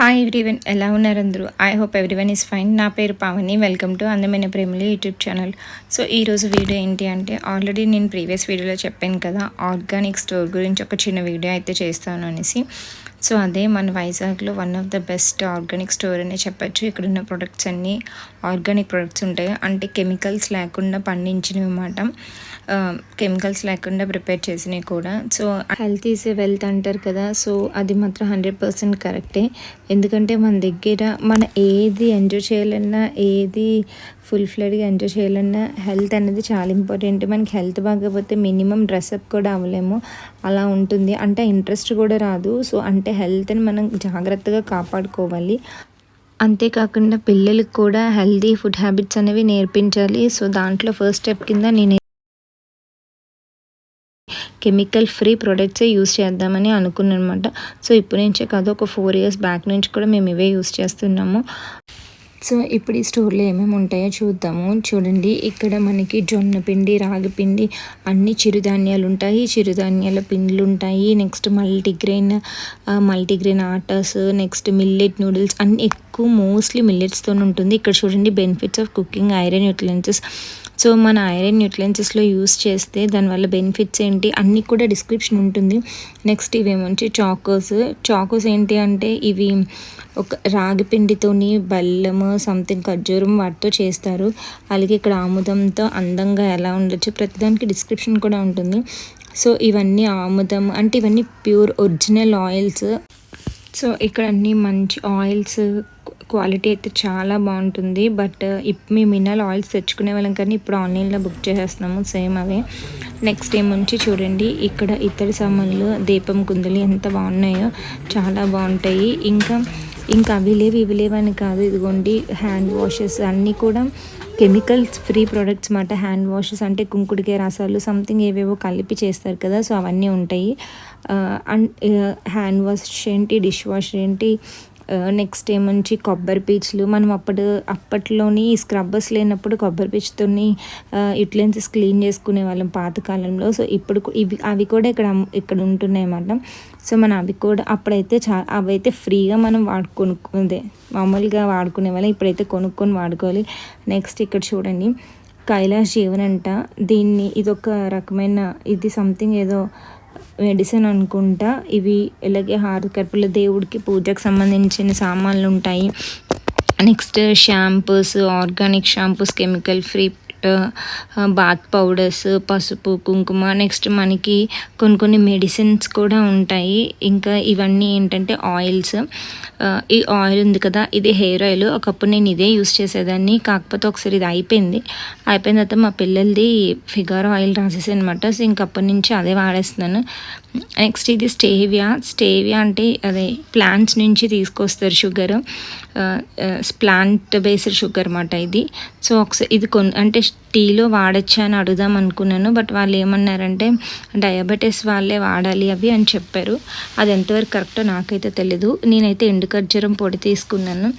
Hi everyone ఎలా ఉన్నారు అందరూ? I hope everyone is fine నా పేరు Pavani welcome to Andamaina Premalu YouTube channel so ఈరోజు వీడియో ఏంటి అంటే ఆల్రెడీ నేను ప్రీవియస్ వీడియోలో చెప్పాను కదా ఆర్గానిక్ స్టోర్ గురించి ఒక చిన్న వీడియో అయితే చేస్తాను అనేసి. సో అదే మన వైజాగ్లో one of the best organic store అనే చెప్పచ్చు. ఇక్కడ ఉన్న ప్రొడక్ట్స్ అన్నీ ఆర్గానిక్ ప్రొడక్ట్స్ ఉంటాయి. అంటే కెమికల్స్ లేకుండా పండించినవి అన్నమాట. కెమికల్స్ లేకుండా ప్రిపేర్ చేసినవి కూడా. So health is a wealth అంటారు కదా సో అది మాత్రం హండ్రెడ్ పర్సెంట్ కరెక్టే. ఎందుకంటే మన దగ్గర మన ఏది ఎంజాయ్ చేయాలన్నా ఏది ఫుల్ ఫ్లెడ్గా ఎంజాయ్ చేయాలన్నా హెల్త్ అనేది చాలా ఇంపార్టెంట్. మనకి హెల్త్ బాగపోతే మినిమం డ్రెస్అప్ కూడా అవ్వలేము. అలా ఉంటుంది. అంటే ఇంట్రెస్ట్ కూడా రాదు. సో అంటే హెల్త్ని మనం జాగ్రత్తగా కాపాడుకోవాలి. అంతేకాకుండా పిల్లలకు కూడా హెల్తీ ఫుడ్ హ్యాబిట్స్ అనేవి నేర్పించాలి. సో దాంట్లో ఫస్ట్ స్టెప్ కింద నేను కెమికల్ ఫ్రీ ప్రొడక్ట్సే యూస్ చేద్దామని అనుకున్నాను అనమాట సో ఇప్పటి నుంచే కాదు ఒక ఫోర్ ఇయర్స్ బ్యాక్ నుంచి కూడా మేము ఇవే యూస్ చేస్తున్నాము. సో ఇప్పుడు ఈ స్టోర్లో ఏమేమి ఉంటాయో చూద్దాము. చూడండి ఇక్కడ మనకి జొన్న పిండి రాగి పిండి అన్ని చిరుధాన్యాలు ఉంటాయి. చిరుధాన్యాల పిండిలు ఉంటాయి. నెక్స్ట్ మల్టీగ్రెయిన్ మల్టీగ్రెయిన్ ఆటర్స్ నెక్స్ట్ మిల్లెట్ నూడిల్స్ అన్ని ఎక్కువ మోస్ట్లీ మిల్లెట్స్తో ఉంటుంది. ఇక్కడ చూడండి బెనిఫిట్స్ ఆఫ్ కుకింగ్ ఐరన్ యూటిలెన్సెస్ సో మన ఐరన్ న్యూట్లెన్సెస్లో యూస్ చేస్తే దానివల్ల బెనిఫిట్స్ ఏంటి అన్నీ కూడా డిస్క్రిప్షన్ ఉంటుంది. నెక్స్ట్ ఇవేమొచ్చి చాకోస్ చాకోస్ ఏంటి అంటే ఇవి ఒక రాగి పిండితోని బెల్లము సంథింగ్ ఖర్జూరం వాటితో చేస్తారు. అలాగే ఇక్కడ ఆముదంతో అందంగా ఎలా ఉండొచ్చు ప్రతిదానికి డిస్క్రిప్షన్ కూడా ఉంటుంది. సో ఇవన్నీ ఆముదం అంటే ఇవన్నీ ప్యూర్ ఒరిజినల్ ఆయిల్స్ సో ఇక్కడ అన్ని మంచి ఆయిల్స్ క్వాలిటీ అయితే చాలా బాగుంటుంది. బట్ ఇప్పుడు మేము ఇన్నాళ్ళు ఆయిల్స్ తెచ్చుకునే వాళ్ళం కానీ ఇప్పుడు ఆన్లైన్లో బుక్ చేసేస్తున్నాము సేమ్ అవే. నెక్స్ట్ ఏముంచి చూడండి. ఇక్కడ ఇతడి సామాన్లు దీపం కుందలు ఎంత బాగున్నాయో చాలా బాగుంటాయి. ఇంకా ఇంకా అవి లేవు ఇవి లేవని కాదు. ఇదిగోండి హ్యాండ్ వాషెస్ అన్నీ కూడా కెమికల్స్ ఫ్రీ ప్రొడక్ట్స్ మాట. హ్యాండ్ వాషెస్ అంటే కుంకుడికే రసాలు సంథింగ్ ఏవేవో కలిపి చేస్తారు కదా సో అవన్నీ ఉంటాయి. అండ్ హ్యాండ్ వాష్ ఏంటి డిష్ వాష్ ఏంటి నెక్స్ట్ ఏమంచి కొబ్బరి పీచులు? మనం అప్పుడు అప్పట్లోని స్క్రబ్బర్స్ లేనప్పుడు కొబ్బరి పీచుతోని యుటిలెన్సెస్ క్లీన్ చేసుకునే వాళ్ళం పాతకాలంలో. సో ఇప్పుడు ఇవి అవి కూడా ఇక్కడ ఇక్కడ ఉంటున్నాయి అన్నమాట. సో మనం అవి కూడా అప్పుడైతే చా అవైతే ఫ్రీగా మనం వాడుకొను మామూలుగా వాడుకునే వాళ్ళం. ఇప్పుడైతే కొనుక్కొని వాడుకోవాలి. నెక్స్ట్ ఇక్కడ చూడండి. కైలాష్ జీవన్ అంట. దీన్ని ఇదొక రకమైన ఇది సంథింగ్ ఏదో మెడిసిన్ అనుకుంటా. ఇవి ఇలాగే హారకర్పుల దేవుడికి పూజకు సంబంధించిన సామాన్లు ఉంటాయి. Next shampoos organic shampoos chemical free bath powders పసుపు కుంకుమ నెక్స్ట్ మనకి కొన్ని కొన్ని మెడిసిన్స్ కూడా ఉంటాయి. ఇంకా ఇవన్నీ ఏంటంటే ఆయిల్స్ ఈ ఆయిల్ ఉంది కదా ఇది హెయిర్ ఆయిల్ ఒకప్పుడు నేను ఇదే యూస్ చేసేదాన్ని. కాకపోతే ఒకసారి ఇది అయిపోయింది. అయిపోయిన తర్వాత మా పిల్లలది ఫిగర్ ఆయిల్ రాసేసి అనమాట సో ఇంకప్పటి నుంచి అదే వాడేస్తున్నాను. నెక్స్ట్ ఇది స్టేవియా స్టేవియా అంటే అదే ప్లాంట్స్ నుంచి తీసుకొస్తారు షుగర్ ప్లాంట్ బేస్డ్ షుగర్ అనమాట ఇది. సో ఒకసారి ఇది కొన్ అంటే టీలో వాడచ్చా అని అడుగుదాం అనుకున్నాను. బట్ వాళ్ళు ఏమన్నారంటే డయాబెటీస్ వాళ్ళే వాడాలి అవి అని చెప్పారు. అది ఎంతవరకు కరెక్టో నాకైతే తెలీదు. నేనైతే ఎండు ఖర్జూరం పొడి తీసుకున్నాను.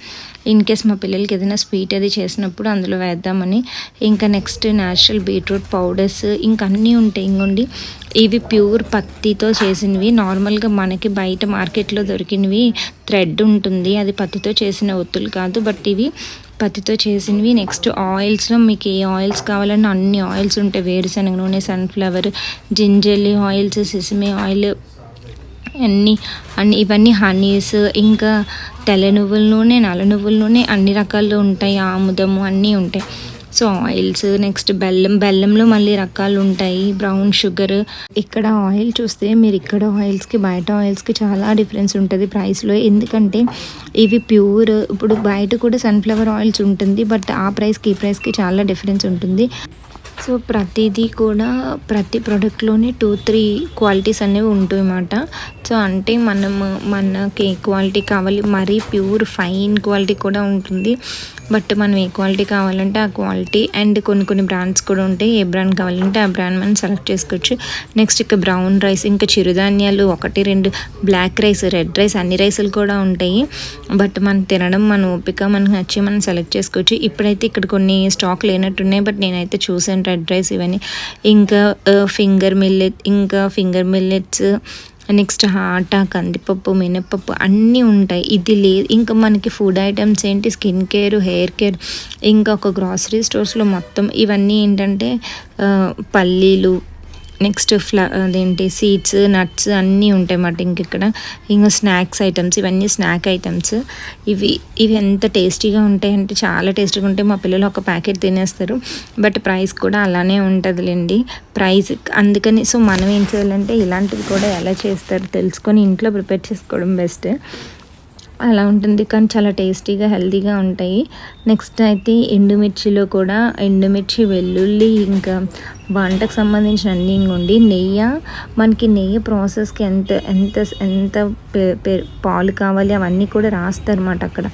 ఇన్ కేస్ మా పిల్లలకి ఏదైనా స్వీట్ అది చేసినప్పుడు అందులో వేద్దామని. ఇంకా నెక్స్ట్ న్యాచురల్ బీట్రూట్ పౌడర్స్ ఇంకా అన్నీ ఉంటాయి ఇంకోండి. ఇవి ప్యూర్ పత్తితో చేసినవి. నార్మల్గా మనకి బయట మార్కెట్లో దొరికినవి. థ్రెడ్ ఉంటుంది. అది పత్తితో చేసిన ఒత్తులు కాదు. బట్ ఇవి పత్తితో చేసినవి. నెక్స్ట్ ఆయిల్స్లో మీకు ఏ ఆయిల్స్ కావాలన్నా అన్ని ఆయిల్స్ ఉంటాయి. వేరుశనగ నూనె sunflower gingelly oils sesame oil అన్నీ అన్ని ఇవన్నీ హనీస్ ఇంకా తెల్ల నువ్వుల నూనె నల్ల నువ్వుల నూనె అన్ని రకాలు ఉంటాయి. ఆముదము అన్నీ ఉంటాయి. సో ఆయిల్స్ నెక్స్ట్ బెల్లం బెల్లంలో మళ్ళీ రకాలు ఉంటాయి. Brown sugar. ఇక్కడ ఆయిల్ చూస్తే మీరు ఇక్కడ ఆయిల్స్కి బయట ఆయిల్స్కి చాలా డిఫరెన్స్ ఉంటుంది ప్రైస్లో. ఎందుకంటే ఇవి ప్యూర్. ఇప్పుడు బయట కూడా సన్ఫ్లవర్ ఆయిల్స్ ఉంటుంది బట్ ఆ ప్రైస్కి ఈ ప్రైస్కి చాలా డిఫరెన్స్ ఉంటుంది. సో ప్రతిదీ కూడా ప్రతి ప్రోడక్ట్లోనే టూ త్రీ క్వాలిటీస్ అనేవి ఉంటాయి అన్నమాట సో అంటే మనము మనకి క్వాలిటీ కావాలి మరీ ప్యూర్ ఫైన్ క్వాలిటీ కూడా ఉంటుంది. బట్ మనం ఏ క్వాలిటీ కావాలంటే ఆ క్వాలిటీ అండ్ కొన్ని కొన్ని బ్రాండ్స్ కూడా ఉంటాయి. ఏ బ్రాండ్ కావాలంటే ఆ బ్రాండ్ మనం సెలెక్ట్ చేసుకోవచ్చు. నెక్స్ట్ ఇక బ్రౌన్ రైస్ ఇంకా చిరుధాన్యాలు ఒకటి రెండు బ్లాక్ రైస్ రెడ్ రైస్ అన్ని రైసులు కూడా ఉంటాయి. బట్ మనం తినడం మన ఓపిక మనకు నచ్చి మనం సెలెక్ట్ చేసుకోవచ్చు. ఇప్పుడైతే ఇక్కడ కొన్ని స్టాక్ లేనట్టున్నాయి బట్ నేనైతే చూసాను రెడ్ రైస్ ఇవన్నీ. ఇంకా ఫింగర్ మిల్లెట్ ఇంకా ఫింగర్ మిల్లెట్స్ నెక్స్ట్ ఆట కందిపప్పు మినపప్పు అన్నీ ఉంటాయి. ఇది లేదు ఇంకా మనకి ఫుడ్ ఐటమ్స్ ఏంటి? స్కిన్ కేర్ హెయిర్ కేర్ ఇంకా ఒక గ్రాసరీ స్టోర్స్లో మొత్తం ఇవన్నీ ఏంటంటే పల్లీలు నెక్స్ట్ ఫ్లా అదేంటి సీడ్స్ నట్స్ అన్నీ ఉంటాయి అన్నమాట ఇంక ఇక్కడ. ఇంకా స్నాక్స్ ఐటమ్స్ ఇవన్నీ స్నాక్ ఐటమ్స్ ఇవి ఇవి ఎంత టేస్టీగా ఉంటాయంటే చాలా టేస్టీగా ఉంటాయి. మా పిల్లలు ఒక ప్యాకెట్ తినేస్తారు. బట్ ప్రైస్ కూడా అలానే ఉంటుందిలేండి. ప్రైస్ అందుకని సో మనం ఏం చేయాలంటే ఇలాంటివి కూడా ఎలా చేస్తారు తెలుసుకొని ఇంట్లో ప్రిపేర్ చేసుకోవడం బెస్ట్ అలా ఉంటుంది కానీ చాలా టేస్టీగా హెల్తీగా ఉంటాయి. నెక్స్ట్ అయితే ఎండుమిర్చిలో కూడా ఎండుమిర్చి వెల్లుల్లి ఇంకా వంటకు సంబంధించిన అన్నీ ఉండి నెయ్యి మనకి నెయ్యి ప్రాసెస్కి ఎంత ఎంత ఎంత పాలు కావాలి అవన్నీ కూడా రాస్తారన్నమాట అక్కడ.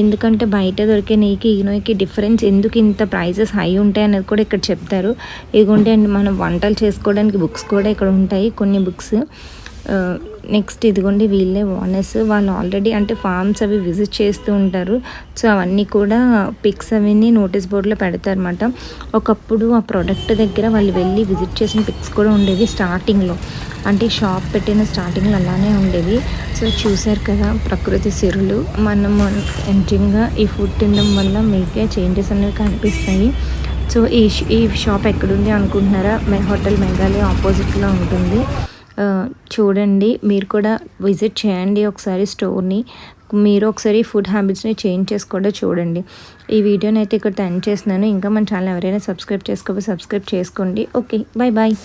ఎందుకంటే బయట దొరికే నెయ్యికి ఈ నెయ్యికి డిఫరెన్స్ ఎందుకు ఇంత ప్రైజెస్ హై ఉంటాయి అనేది కూడా ఇక్కడ చెప్తారు. ఇదిగోంటే మనం వంటలు చేసుకోవడానికి బుక్స్ కూడా ఇక్కడ ఉంటాయి కొన్ని బుక్స్. నెక్స్ట్ ఇదిగోండి వీళ్ళే ఓనర్స్ వాళ్ళు ఆల్రెడీ అంటే ఫార్మ్స్ అవి విజిట్ చేస్తూ ఉంటారు. సో అవన్నీ కూడా పిక్స్ అవన్నీ నోటీస్ బోర్డులో పెడతారనమాట ఒకప్పుడు ఆ ప్రోడక్ట్ దగ్గర వాళ్ళు వెళ్ళి విజిట్ చేసిన పిక్స్ కూడా ఉండేవి స్టార్టింగ్లో అంటే షాప్ పెట్టిన స్టార్టింగ్లో అలానే ఉండేవి. సో చూసారు కదా ప్రకృతి సిరులు. మనం ఎంట్రింగ్గా ఈ ఫుడ్ తినడం వల్ల మీకే చేంజెస్ అనేవి కనిపిస్తాయి. సో ఈ ఈ షాప్ ఎక్కడుంది అనుకుంటున్నారా? మే హోటల్ మెగాలి ఆపోజిట్లో ఉంటుంది. చూడండి మీరు కూడా విజిట్ చేయండి ఒకసారి స్టోర్ని. మీరు ఒకసారి ఫుడ్ హ్యాబిట్స్ని చేంజ్ చేసుకోవడం చూడండి. ఈ వీడియోని అయితే ఇక్కడ ఎండ్ చేస్తున్నాను. ఇంకా మన ఛానల్ ఎవరైనా సబ్స్క్రైబ్ చేసుకోవాలి సబ్స్క్రైబ్ చేసుకోండి. Okay bye bye